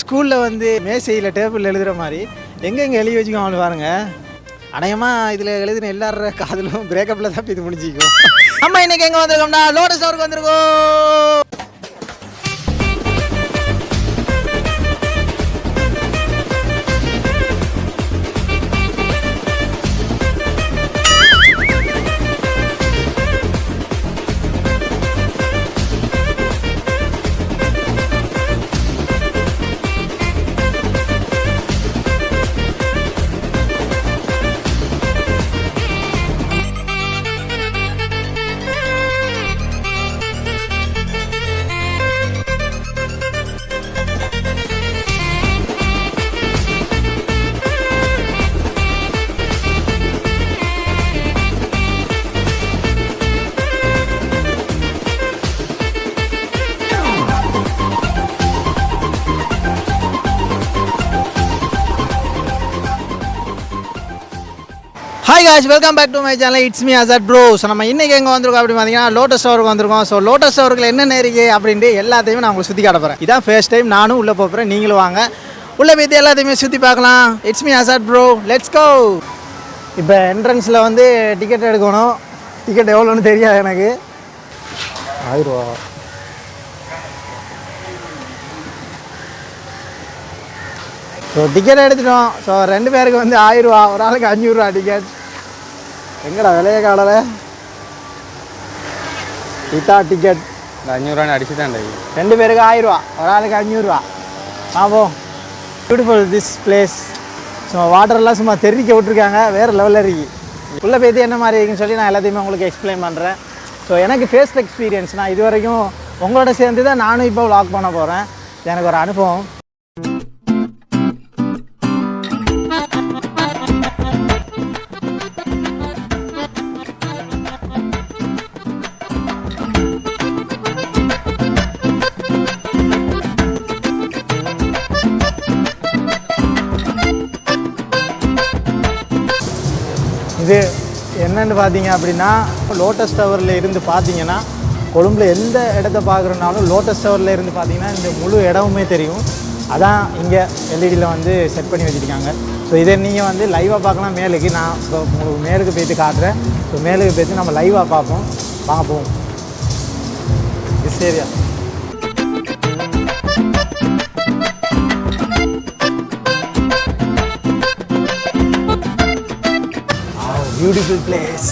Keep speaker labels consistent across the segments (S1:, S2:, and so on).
S1: ஸ்கூலில் வந்து மேசையில் டேபிள் எழுதுகிற மாதிரி எங்கெங்கே எழுதி வச்சுக்கோங்க பாருங்க. அநேகமாக இதில் எழுதின எல்லார காதலும் பிரேக்கப்பில் தான் இது முடிஞ்சிக்கும். அம்மா இன்னைக்கு எங்கே வந்திருக்கோம்னா லோட்டஸ் அவருக்கு வந்திருக்கோம். Hi guys welcome back to my channel it's me Azar bro so நம்ம இன்றைக்கி எங்கே வந்திருக்கோம் அப்படின்னு பார்த்தீங்கன்னா லோட்டஸ் டவருக்கு வந்திருக்கோம். ஸோ லோட்டஸ் டவருக்கு என்னென்ன இருக்குது அப்படின்ட்டு எல்லாத்தையுமே நான் உங்களுக்கு சுற்றி காட்ட போகிறேன் இதான் ஃபர்ஸ்ட் டைம் நானும் உள்ளே போகிறேன் நீங்களும் வாங்க. உள்ளே போய்த்து எல்லாத்தையுமே சுற்றி பார்க்கலாம். It's me Azar bro let's go இப்போ என்ட்ரன்ஸில் வந்து டிக்கெட் எடுக்கணும். டிக்கெட் எவ்வளோன்னு தெரியாது எனக்கு. ஆயிரூவா. ஸோ டிக்கெட் எடுத்துட்டோம். ஸோ ரெண்டு பேருக்கு வந்து ஆயிரரூவா ஒரு ஆளுக்கு அஞ்சூறுரூவா டிக்கெட் எங்கடா விலைய காடல இத்தா டிக்கெட்
S2: இந்த அஞ்சூறுவான்னு அடிச்சு தான்
S1: ரெண்டு பேருக்கு ஆயிரரூவா ஒரு ஆளுக்கு அஞ்சூறுரூவா ஆமாம் பியூட்டிஃபுல் திஸ் பிளேஸ் ஸோ வாட்டர்லாம் சும்மா தெரிவிக்க விட்ருக்காங்க வேறு லெவலில் இருக்கு. உள்ளே போய்த்து என்ன மாதிரி இருக்குன்னு சொல்லி நான் எல்லாத்தையுமே உங்களுக்கு எக்ஸ்பிளைன் பண்ணுறேன் ஸோ எனக்கு ஃபேஸ்ட் எக்ஸ்பீரியன்ஸ் நான் இது வரைக்கும் உங்களோட சேர்ந்து தான் நானும் இப்போ vlog பண்ண போகிறேன் எனக்கு ஒரு அனுபவம். என்னன்னு பார்த்தீங்க அப்படின்னா லோட்டஸ் டவரில் இருந்து பார்த்தீங்கன்னா கொழும்பில் எந்த இடத்த பார்க்குறனாலும் லோட்டஸ் டவரில் இருந்து பார்த்தீங்கன்னா இந்த முழு இடமுமே தெரியும். அதான் இங்கே எல்இடியில் வந்து செட் பண்ணி வச்சுருக்காங்க. ஸோ இதை நீங்கள் வந்து லைவாக பார்க்கலாம். மேலுக்கு நான் இப்போ உங்களுக்கு மேலுக்கு போயிட்டு காட்டுறேன். ஸோ மேலுக்கு போயிட்டு நம்ம லைவாக பார்ப்போம். பார்ப்போம் போவோம். This area beautiful place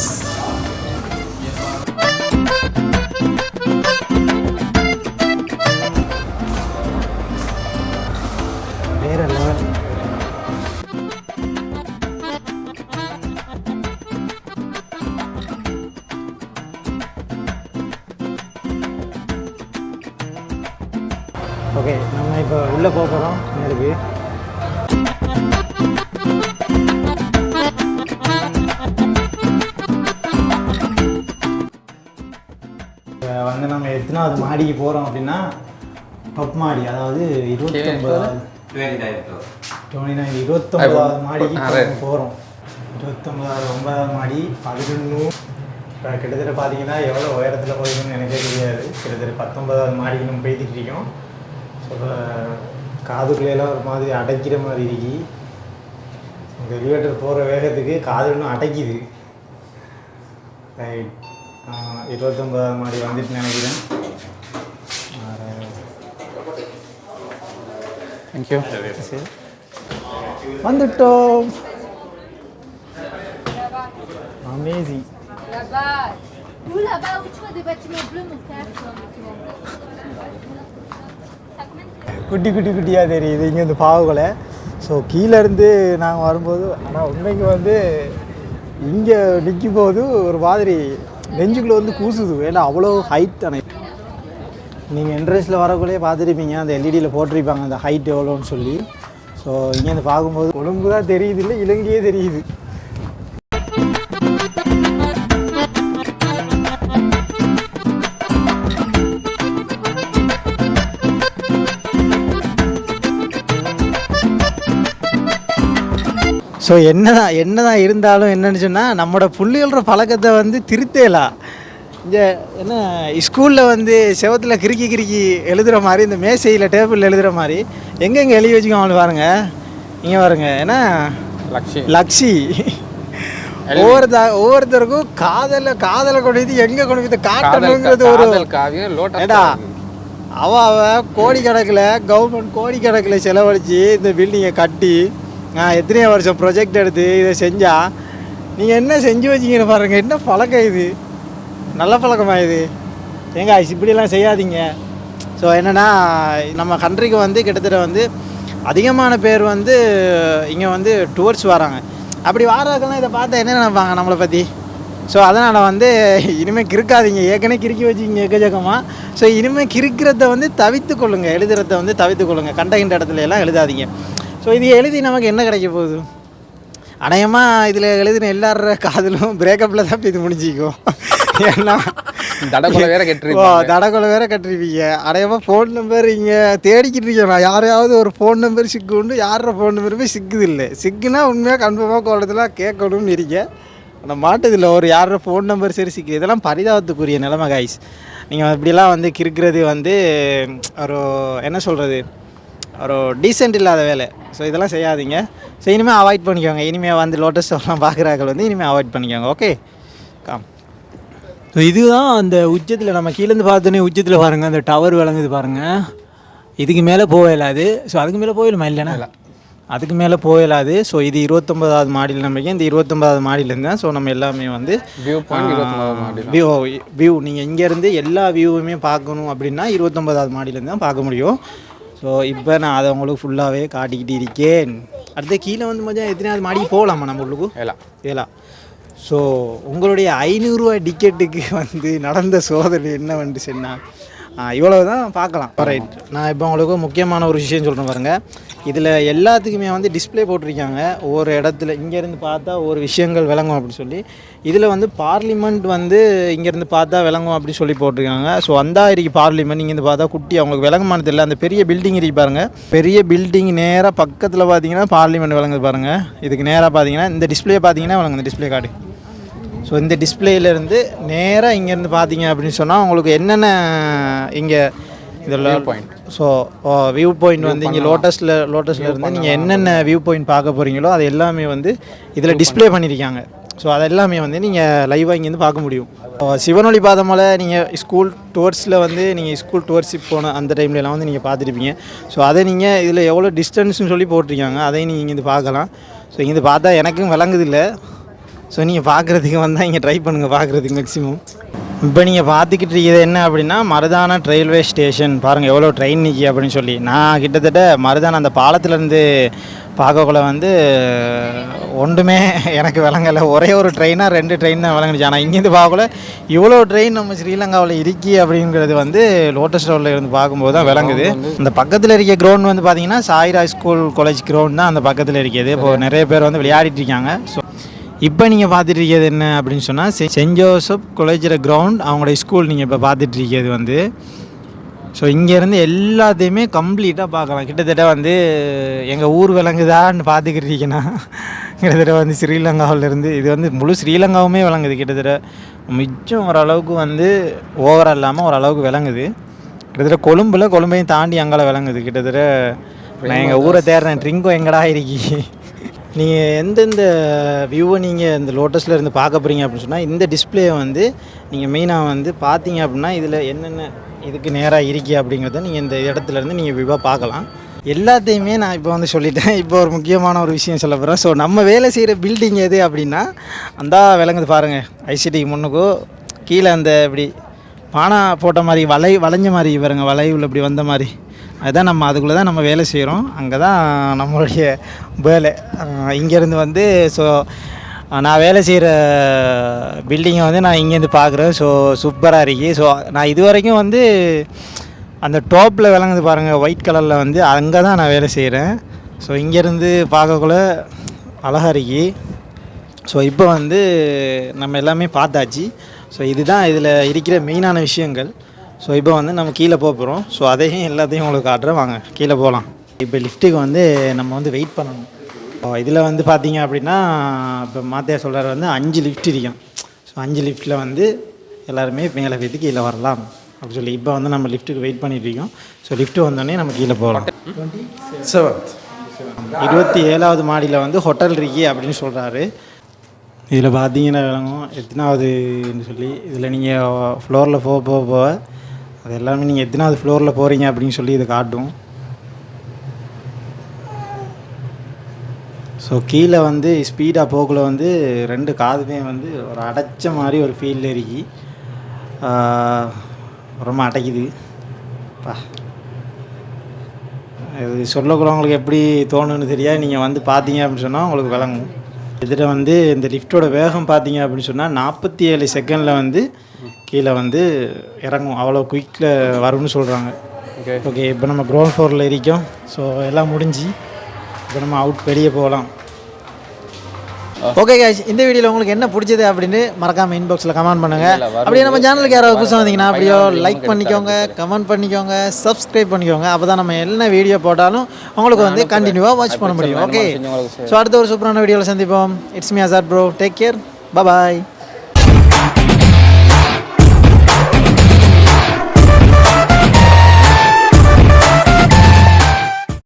S1: level okay நம்ம இப்போ உள்ளே போக போகிறோம் நேருக்கு வந்து நம்ம எத்தனாவது மாடிக்கு போகிறோம் அப்படின்னா பப் மாடி அதாவது இருபத்தொம்பதாவது டுவெண்ட்டி நைன் இருபத்தொம்பதாவது மாடிக்கு போகிறோம் இருபத்தொம்பதாவது ஒன்பதாவது மாடி பதினொன்று கிட்டத்தட்ட பார்த்தீங்கன்னா எவ்வளோ உயரத்தில் போயிருக்குன்னு எனக்கே தெரியாது. கிட்டத்தட்ட பத்தொன்பதாவது மாடிக்கு நம்ம போய்கிட்டு இருக்கோம். ஸோ இப்போ காதுக்குள்ளேலாம் ஒரு மாதிரி அடைக்கிற மாதிரி இருக்கு. இந்த எலிவேட்டர் போகிற வேகத்துக்கு காது இன்னும் அடைக்குது. ரைட் இருபத்தொம்பதாவது மாடி வந்துட்டு நினைக்கிறேன்
S2: தேங்க்யூ
S1: வந்துட்டோம் amazing
S3: Là-bas. Nous, là-bas, où tu vois des bâtiments bleus, mon frère. tu vois, bâtiments.
S1: குட்டி குட்டி குட்டியாக தெரியுது இங்கே இந்த பாவங்களை ஸோ கீழேருந்து நாங்கள் வரும்போது ஆனால் உண்மைக்கு வந்து இங்கே நிற்கும் போது ஒரு மாதிரி நெஞ்சுக்குள்ளே வந்து கூசுது. ஏன்னா அவ்வளோ ஹைட் தானே நீங்கள் என்ட்ரன்ஸில் வரக்குள்ளே பார்த்துருப்பீங்க அந்த எல்இடியில் போட்டிருப்பாங்க அந்த ஹைட் எவ்வளோன்னு சொல்லி. ஸோ இங்கேருந்து பார்க்கும்போது கொழும்பு தான் தெரியுது இல்லை இலங்கையே தெரியுது. ஸோ என்னதான் என்னதான் இருந்தாலும் என்னன்னு சொன்னால் நம்மளோட புள்ளிகளோட பழக்கத்தை வந்து திருத்தேலாம் இந்த என்ன ஸ்கூலில் வந்து செவத்தில் கிறுக்கி கிறுக்கி எழுதுகிற மாதிரி இந்த மேசையில் டேபிளில் எழுதுகிற மாதிரி எங்கெங்கே எழுதி வச்சுக்கோங்க பாருங்க. இங்கே பாருங்க ஏன்னா
S2: லக்ஷி.
S1: லக்ஷி. ஒவ்வொருத்த ஒவ்வொருத்தருக்கும் காதலை காதலை கொண்டு வந்து எங்கே கொண்டு
S2: காதல்
S1: காட்டணுங்கிறது ஒரு
S2: காவியம்
S1: அவ அவ கோடிக்கணக்கில் கவர்மெண்ட் கோடிக்கணக்கில் செலவழித்து இந்த பில்டிங்கை கட்டி நான் எத்தனையோ வருஷம் ப்ரொஜெக்ட் எடுத்து இதை செஞ்சால் நீங்கள் என்ன செஞ்சு வச்சீங்கன்னு பாருங்கள் என்ன பழக்கம் இது? நல்ல பழக்கமாக இது? ஏங்க இப்படிலாம் செய்யாதீங்க. ஸோ என்னென்னா நம்ம கண்ட்ரிக்கு வந்து கிட்டத்தட்ட வந்து அதிகமான பேர் வந்து இங்கே வந்து டூர்ஸ் வராங்க. அப்படி வாரக்கெல்லாம் இதை பார்த்தா என்ன நினைப்பாங்க நம்மளை பற்றி ஸோ அதனால் வந்து இனிமேல் கிறுக்காதீங்க. ஏற்கனவே கிறுக்கி வச்சுக்கிங்க எக்கச்சக்கமாக ஸோ இனிமேல் கிறுக்கிறத வந்து தவித்து கொள்ளுங்கள் எழுதுறத வந்து தவித்து கொள்ளுங்க கண்டகின்ற இடத்துல எல்லாம் எழுதாதீங்க. ஸோ இது எழுதி நமக்கு என்ன கிடைக்க போகுது? அநேகமாக இதில் எழுதின எல்லார காதலும் பிரேக்கப்பில் தான் இது முடிஞ்சிக்கும். ஏன்னா
S2: தடகுல வேற கெட்டிருப்பாங்க.
S1: தடகுல வேற கட்டிருப்பீங்க. அடையமா ஃபோன் நம்பர் இங்கே தேடிக்கிட்டு இருக்கேன் யாரையாவது ஒரு ஃபோன் நம்பர் சிக்குண்டு யாரோட ஃபோன் நம்பர் போய் சிக்குது இல்லை சிக்குனா உண்மையாக கன்ஃபார்மாக கோலத்தில் கேட்கணும்னு இருக்கேன். ஆனால் மாட்டதில்லை ஒரு யாரோட ஃபோன் நம்பர் சரி சிக்கு இதெல்லாம் பரிதாபத்துக்குரிய நிலைமை காய்ஸ் நீங்கள் இப்படிலாம் வந்து கிறுக்கிறது வந்து ஒரு என்ன சொல்கிறது ஒரு டீசென்ட் இல்லாத வேலை. ஸோ இதெல்லாம் செய்யாதீங்க. ஸோ இனிமேல் அவாய்ட் பண்ணிக்கோங்க. இனிமேல் வந்து லோட்டஸ் எல்லாம் பார்க்குறாங்க வந்து இனிமேல் அவாய்ட் பண்ணிக்கோங்க. ஓகே காம் ஸோ இதுதான் அந்த உச்சத்தில் நம்ம கீழேருந்து பார்த்தோன்னே உச்சத்தில் பாருங்கள் அந்த டவர் விளங்குது பாருங்கள் இதுக்கு மேலே போகலாது. ஸோ அதுக்கு மேலே போயிடுமா இல்லைன்னா? அதுக்கு மேலே போகலாது. ஸோ இது இருபத்தொம்பதாவது மாடியில். நம்பிக்கை இந்த இருபத்தொம்பதாவது மாடியிலேருந்து தான் ஸோ நம்ம எல்லாமே வந்து
S2: வியூ
S1: வியூ நீங்கள் இங்கேருந்து எல்லா வியூவுமே பார்க்கணும் அப்படின்னா இருபத்தொம்பதாவது மாடியிலேருந்து தான் பார்க்க முடியும். ஸோ இப்போ நான் அதை உங்களுக்கு ஃபுல்லாகவே காட்டிக்கிட்டு இருக்கேன். அடுத்து கீழே வந்து மச்சான் எத்தனையாவது மாடிக்கு போகலாமா நம்ம உள்ளுக்கு
S2: ஏலா.
S1: ஏலா. ஸோ உங்களுடைய ஐநூறுரூவா டிக்கெட்டுக்கு வந்து நடந்த சோதனை என்ன வந்து சொன்னால் இவ்வளவு தான் பார்க்கலாம். ரைட் நான் இப்போ உங்களுக்கு முக்கியமான ஒரு விஷயம் சொல்கிறேன் பாருங்கள் இதில் எல்லாத்துக்குமே வந்து டிஸ்ப்ளே போட்டிருக்காங்க. ஒவ்வொரு இடத்துல இங்கேருந்து பார்த்தா ஒரு விஷயங்கள் விளங்கும் அப்படின்னு சொல்லி. இதில் வந்து பார்லிமெண்ட் வந்து இங்கேருந்து பார்த்தா விளங்கும் அப்படி சொல்லி போட்டிருக்காங்க. ஸோ அந்த இருக்கு பார்லிமெண்ட் இங்கேருந்து பார்த்தா குட்டி அவங்களுக்கு விளங்கமானது இல்லை. அந்த பெரிய பில்டிங் இருக்கு பாருங்க. பெரிய பில்டிங் நேராக பக்கத்தில் பார்த்தீங்கன்னா பார்லிமெண்ட் விளங்குது பாருங்கள் இதுக்கு நேராக பார்த்தீங்கன்னா இந்த டிஸ்ப்ளே பார்த்தீங்கன்னா விளங்குது டிஸ்ப்ளே கார்டு ஸோ இந்த டிஸ்பிளேலேருந்து நேராக இங்கேருந்து பார்த்தீங்க அப்படின்னு சொன்னால் உங்களுக்கு என்னென்ன இங்கே இதில்
S2: point.
S1: ஸோ வியூ பாயிண்ட் வந்து இங்கே லோட்டஸில் லோட்டஸில் இருந்து நீங்கள் என்னென்ன வியூ பாயிண்ட் பார்க்க போகிறீங்களோ அது எல்லாமே வந்து இதில் டிஸ்ப்ளே பண்ணியிருக்காங்க. ஸோ அது எல்லாமே வந்து நீங்கள் லைவாக இங்கேருந்து பார்க்க முடியும். சிவனொளி பாதமலை நீங்கள் ஸ்கூல் டூர்ஸில் வந்து நீங்கள் ஸ்கூல் டூர்ஸிப் போன அந்த டைம்லலாம் வந்து நீங்கள் பார்த்துருப்பீங்க. ஸோ அதை நீங்கள் இதில் எவ்வளோ டிஸ்டன்ஸ்னு சொல்லி போட்டிருக்காங்க அதையும் நீங்கள் இங்கேருந்து பார்க்கலாம். ஸோ இங்கேருந்து பார்த்தா எனக்கும் விளங்குதில்லை. ஸோ நீங்கள் பார்க்குறதுக்கு வந்தால் இங்கே ட்ரை பண்ணுங்கள் பார்க்குறதுக்கு மேக்ஸிமம் இப்போ நீங்கள் பார்த்துக்கிட்டு இருக்கிறது என்ன அப்படின்னா மருதான ரயில்வே ஸ்டேஷன் பாருங்கள் எவ்வளோ ட்ரெயின் நிற்கி அப்படின்னு சொல்லி. நான் கிட்டத்தட்ட மருதான அந்த பாலத்துலேருந்து பார்க்கக்குள்ள வந்து ஒன்றுமே எனக்கு விளங்கலை. ஒரே ஒரு ட்ரெயினாக ரெண்டு ட்ரெயின் தான் விளங்குச்சு ஆனால் இங்கேருந்து பார்க்கல இவ்வளோ ட்ரெயின் நம்ம ஸ்ரீலங்காவில் இருக்கி அப்படிங்கிறது வந்து லோட்டஸ் ரோடில் இருந்து பார்க்கும்போது தான் விளங்குது. இந்த பக்கத்தில் இருக்க கிரவுண்ட் வந்து பார்த்தீங்கன்னா சாய்ராஜ் ஸ்கூல் காலேஜ் கிரவுண்ட் தான் அந்த பக்கத்தில் இருக்குது. இப்போ நிறைய பேர் வந்து விளையாடிட்டு இருக்காங்க. ஸோ இப்போ நீங்கள் பார்த்துட்டு இருக்கிறது என்ன அப்படின்னு சொன்னால் சென்ட் ஜோசப் கொலேஜில் கிரவுண்ட் அவங்களுடைய ஸ்கூல் நீங்கள் இப்போ பார்த்துட்டு இருக்கிறது வந்து ஸோ இங்கேருந்து எல்லாத்தையுமே கம்ப்ளீட்டாக பார்க்கலாம் கிட்டத்தட்ட வந்து எங்கள் ஊர் விளங்குதான்னு பார்த்துக்கிட்டு கிட்டத்தட்ட வந்து ஸ்ரீலங்காவிலேருந்து இது வந்து முழு ஸ்ரீலங்காவுமே விளங்குது. கிட்டத்தட்ட மிச்சம் ஓரளவுக்கு வந்து ஓவராக இல்லாமல் ஓரளவுக்கு விளங்குது. கிட்டத்தட்ட கொழும்பில் கொழும்பையும் தாண்டி அங்கால விளங்குது. கிட்டத்தட்ட நான் எங்கள் ஊரை தேடுறேன். ட்ரிங்கோ எங்கடா இருக்கி? நீங்கள் எந்தெந்த வியூவை நீங்கள் இந்த லோட்டஸில் இருந்து பார்க்க போகிறீங்க அப்படின்னு சொன்னால் இந்த டிஸ்பிளே வந்து நீங்கள் மெயினாக வந்து பார்த்தீங்க அப்படின்னா இதில் என்னென்ன இதுக்கு நேராக இருக்கி அப்படிங்கிறத நீங்கள் இந்த இடத்துல இருந்து நீங்கள் வியூவாக பார்க்கலாம். எல்லாத்தையுமே நான் இப்போ வந்து சொல்லிட்டேன். இப்போ ஒரு முக்கியமான ஒரு விஷயம் சொல்ல போகிறேன் ஸோ நம்ம வேலை செய்கிற பில்டிங் எது அப்படின்னா அந்த விளங்குது பாருங்கள் ஐசிடிக்கு முன்னுக்கோ கீழே அந்த இப்படி பானா போட்ட மாதிரி வளை வளைஞ்ச மாதிரி பாருங்கள் வளைவில் இப்படி வந்த மாதிரி. அதுதான் நம்ம அதுக்குள்ளே தான் நம்ம வேலை செய்கிறோம் அங்கே தான் நம்மளுடைய வேலை. இங்கேருந்து வந்து ஸோ நான் வேலை செய்கிற பில்டிங்கை வந்து நான் இங்கேருந்து பார்க்குறேன். ஸோ சூப்பராக இருக்கு. ஸோ நான் இது வரைக்கும் வந்து அந்த டாப்பில் விளங்குது பாருங்கள் ஒயிட் கலரில் வந்து அங்கே தான் நான் வேலை செய்கிறேன் ஸோ இங்கேருந்து பார்க்கக்குள்ள அழகாக இருக்கு. ஸோ இப்போ வந்து நம்ம எல்லாமே பார்த்தாச்சு. ஸோ இதுதான் இதில் இருக்கிற மெயினான விஷயங்கள். ஸோ இப்போ வந்து நம்ம கீழே போக போகிறோம் ஸோ அதையும் எல்லாத்தையும் உங்களுக்கு காட்டுறேன். வாங்க கீழே போகலாம். இப்போ லிஃப்ட்டுக்கு வந்து நம்ம வந்து வெயிட் பண்ணணும். இதில் வந்து பார்த்தீங்க அப்படின்னா இப்போ மாத்தையா சொல்கிறார் வந்து அஞ்சு லிஃப்ட் இருக்கும் ஸோ அஞ்சு லிஃப்ட்டில் வந்து எல்லாருமே மேலே போயிட்டு கீழே வரலாம். அப்படி சொல்லி இப்போ வந்து நம்ம லிஃப்ட்டுக்கு வெயிட் பண்ணிட்டு இருக்கோம். ஸோ லிஃப்ட்டு வந்தோடனே நம்ம கீழே போகலாம். இருபத்தி ஏழாவது மாடியில் வந்து ஹோட்டல் இருக்கி அப்படின்னு சொல்கிறாரு இதில் பார்த்தீங்கன்னா விளங்கும் எத்தனாவதுன்னு சொல்லி இதில் நீங்கள் ஃப்ளோரில் போக போக போக அது எல்லாமே நீங்கள் எத்தனாவது ஃப்ளோரில் போகிறீங்க அப்படின்னு சொல்லி இது காட்டும். ஸோ கீழே வந்து ஸ்பீடாக போக்குள்ள வந்து ரெண்டு காதுமே வந்து ஒரு அடைச்ச மாதிரி ஒரு ஃபீல் இருக்கி. ரொம்ப அடைக்குது. பா. இது சொல்லக்குள்ளவங்களுக்கு எப்படி தோணுன்னு தெரியாது. நீங்கள் வந்து பார்த்தீங்க அப்படின்னு சொன்னால் உங்களுக்கு விளங்கும். இதில் வந்து இந்த லிஃப்ட்டோட வேகம் பார்த்தீங்க அப்படின்னு சொன்னால் நாற்பத்தி ஏழு செகண்டில் வந்து கீழே வந்து இறங்கும். அவ்வளோ குயிக்கில் வரும்னு சொல்கிறாங்க
S2: ஓகே
S1: ஓகே இப்போ நம்ம க்ரௌண்ட் ஃப்ளோரில் இருக்கோம். ஸோ எல்லாம் முடிஞ்சு இப்போ நம்ம அவுட் வெளியே போகலாம் ஓகே guys இந்த வீடியோவில் உங்களுக்கு என்ன பிடிச்சது அப்படின்னு மறக்காம இன்பாக்ஸில் கமெண்ட் பண்ணுங்க.
S2: இல்ல, வரும்.
S1: அப்படியே நம்ம சேனலுக்கு யாராவது புதுசாக வந்தீங்கன்னா அப்படியோ லைக் பண்ணிக்கோங்க கமெண்ட் பண்ணிக்கோங்க சப்ஸ்கிரைப் பண்ணிக்கோங்க. அப்போ தான் நம்ம என்ன வீடியோ போட்டாலும் உங்களுக்கு வந்து கண்டினியூவாக வாட்ச் பண்ண முடியும். ஓகே ஸோ அடுத்த ஒரு சூப்பரான வீடியோவில் சந்திப்போம். It's me Azar bro take care bye